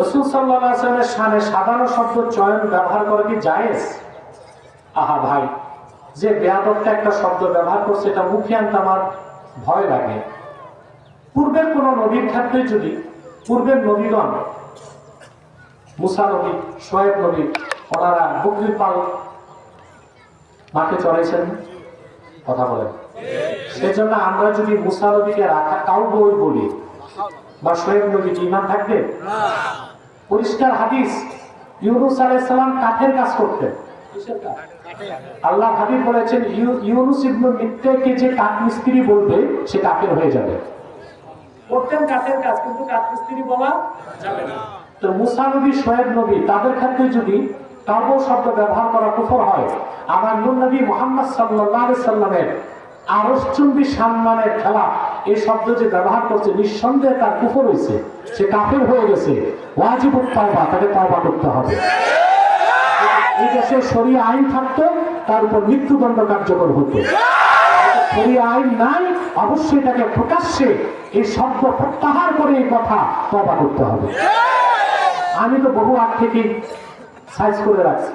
রসুল সাল্লামের সামনে সাধারণ শব্দ চয়ন ব্যবহার করা কি জায়েজ? আহা ভাই, যে বেয়াদবটা একটা শব্দ ব্যবহার করছে, এটা মুখে আনতে আমার ভয় লাগে। পূর্বের কোন নবীর ক্ষেত্রে যদি, পূর্বের নবীগণ, মুসা নবী সোয়েব নবী, ওনারা বকরি পাল মাঠে চড়াইছেন কথা বলেন। সেজন্য আমরা যদি মুসা নবীকে রাখা কাউ বই বলি বা ইমান থাকবে? পরিষ্কার হাদিস ইউনুস আলাইসালাম কাঠের কাজ করতেন। আল্লাহ হাবিব বলেছেন ইউনুস ইবনু মিত্রকে যে কাঠ মিস্ত্রি বলবে সে কাঠের হয়ে যাবে। করতেন কাঠের কাজ কিন্তু কাঠ মিস্ত্রি বলা যাবে না। তো মুসা নবী সোয়েব নবী তাদের ক্ষেত্রে যদি কাব্য শব্দ ব্যবহার করা কুফর হয় আমার নূর নবী মোহাম্মদ সাল্লাহ সাল্লামের আরসচুম্বী সম্মানের খেলা, এই শব্দ যে ব্যবহার করছে, নিঃসন্দেহে তার কুফর হয়েছে। সে কাফের হয়ে গেছে। ওয়াজিব পাওয়া তাকে পাওয়া করতে হবে। এই দেশে সরিয়ে আইন থাকতো, তার উপর মৃত্যুদণ্ড কার্যকর হতো। সরিয়ে আইন নাই, অবশ্যই তাকে প্রকাশ্যে এই শব্দ প্রত্যাহার করে এই কথা তবা করতে হবে। আমি তো বহু আগ থেকে সাইজ করে রাখছি।